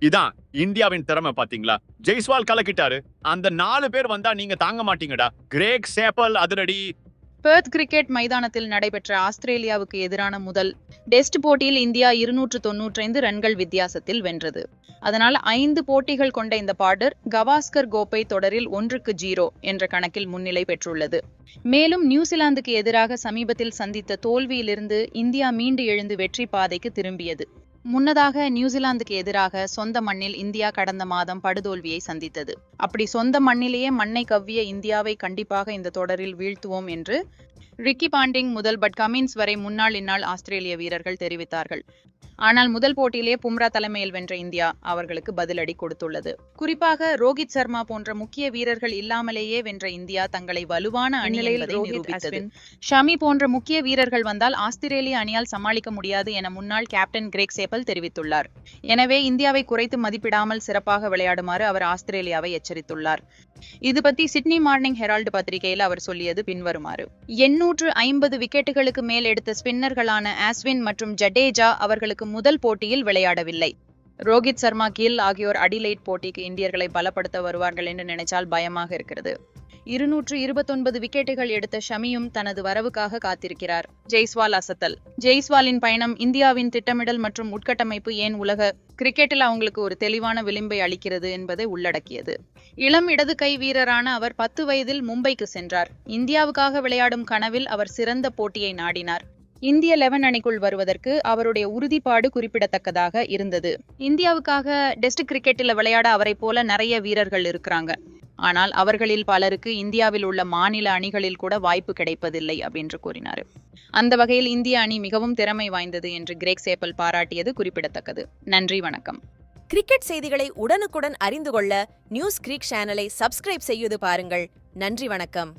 இதான் இந்தியாவின் திறமை பாத்தீங்களா? ஜெய்ஸ்வால் கலக்கிட்டாரு. அந்த நாலு பேர் வந்தா நீங்க தாங்க மாட்டீங்கடா. கிரேக் சேப்பல் அதிரடி. பெர்த் கிரிக்கெட் மைதானத்தில் நடைபெற்ற ஆஸ்திரேலியாவுக்கு எதிரான முதல் டெஸ்ட் போட்டியில் இந்தியா இருநூற்று தொன்னூற்றைந்து ரன்கள் வித்தியாசத்தில் வென்றது. அதனால் ஐந்து போட்டிகள் கொண்ட இந்த பாடர் கவாஸ்கர் கோப்பை தொடரில் ஒன்றுக்கு ஜீரோ என்ற கணக்கில் முன்னிலை பெற்றுள்ளது. மேலும் நியூசிலாந்துக்கு எதிராக சமீபத்தில் சந்தித்த தோல்வியிலிருந்து இந்தியா மீண்டு எழுந்து வெற்றி பாதைக்கு திரும்பியது. முன்னதாக நியூசிலாந்துக்கு எதிராக சொந்த மண்ணில் இந்தியா கடந்த மாதம் படுதோல்வியை சந்தித்தது. அப்படி சொந்த மண்ணிலேயே மண்ணை கவ்விய இந்தியாவை கண்டிப்பாக இந்த தொடரில் வீழ்த்துவோம் என்று ரிக்கி பாண்டிங் முதல் பட் கமின்ஸ் வரை முன்னாள் இந்நாள் ஆஸ்திரேலிய வீரர்கள் தெரிவித்தார்கள். ஆனால் முதல் போட்டியிலேயே பும்ரா தலைமையில் வென்ற இந்தியா அவர்களுக்கு பதிலடி கொடுத்துள்ளது. குறிப்பாக ரோஹித் சர்மா போன்ற முக்கிய வீரர்கள் இல்லாமலேயே வென்ற இந்தியா தங்களை வலுவான அணி என்பதை நிரூபித்தது. ஷமி போன்ற முக்கிய வீரர்கள் வந்தால் ஆஸ்திரேலிய அணியால் சமாளிக்க முடியாது என முன்னாள் கேப்டன் கிரேக் சேப்பல் தெரிவித்துள்ளார். எனவே இந்தியாவை குறைத்து மதிப்பிடாமல் சிறப்பாக விளையாடுமாறு அவர் ஆஸ்திரேலியாவை எச்சரித்துள்ளார். இது பத்தி சிட்னி மார்னிங் ஹெரால்டு பத்திரிகையில் அவர் சொல்லியது பின்வருமாறு. இருநூற்று ஐம்பது விக்கெட்டுகளுக்கு மேல் எடுத்த ஸ்பின்னர்களான ஆஸ்வின் மற்றும் ஜடேஜா அவர்களுக்கு முதல் போட்டியில் விளையாடவில்லை. ரோஹித் சர்மா கில் ஆகியோர் அடிலைட் போட்டிக்கு இந்தியர்களை பலப்படுத்த வருவார்கள் என்று நினைச்சால் பயமாக இருக்கிறது. இருநூற்று இருபத்தொன்பது விக்கெட்டுகள் எடுத்த ஷமியும் தனது வரவுக்காக காத்திருக்கிறார். ஜெய்ஸ்வால் அசத்தல். ஜெய்ஸ்வாலின் பயணம் இந்தியாவின் திட்டமிடல் மற்றும் உட்கட்டமைப்பு ஏன் உலக கிரிக்கெட்டில் அவங்களுக்கு ஒரு தெளிவான விளிம்பை அளிக்கிறது என்பதை உள்ளடக்கியது. இளம் இடது கை வீரரான அவர் பத்து வயதில் மும்பைக்கு சென்றார். இந்தியாவுக்காக விளையாடும் கனவில் அவர் சிறந்த போட்டியை நாடினார். இந்திய லெவன் அணிக்குள் வருவதற்கு அவருடைய உறுதிப்பாடு குறிப்பிடத்தக்கதாக இருந்தது. இந்தியாவுக்காக டெஸ்ட் கிரிக்கெட்டில் விளையாட அவரைப் போல நிறைய வீரர்கள் இருக்கிறாங்க. ஆனால் அவர்களில் பலருக்கு இந்தியாவில் உள்ள மாநில அணிகளில் கூட வாய்ப்பு கிடைப்பதில்லை அப்படின்னு கூறினார். அந்த வகையில் இந்திய அணி மிகவும் திறமை வாய்ந்தது என்று கிரேக் சேப்பல் பாராட்டியது குறிப்பிடத்தக்கது. நன்றி வணக்கம். கிரிக்கெட் செய்திகளை உடனுக்குடன் அறிந்து கொள்ள நியூஸ் கிரிக் சேனலை சப்ஸ்கிரைப் செய்து பாருங்கள். நன்றி வணக்கம்.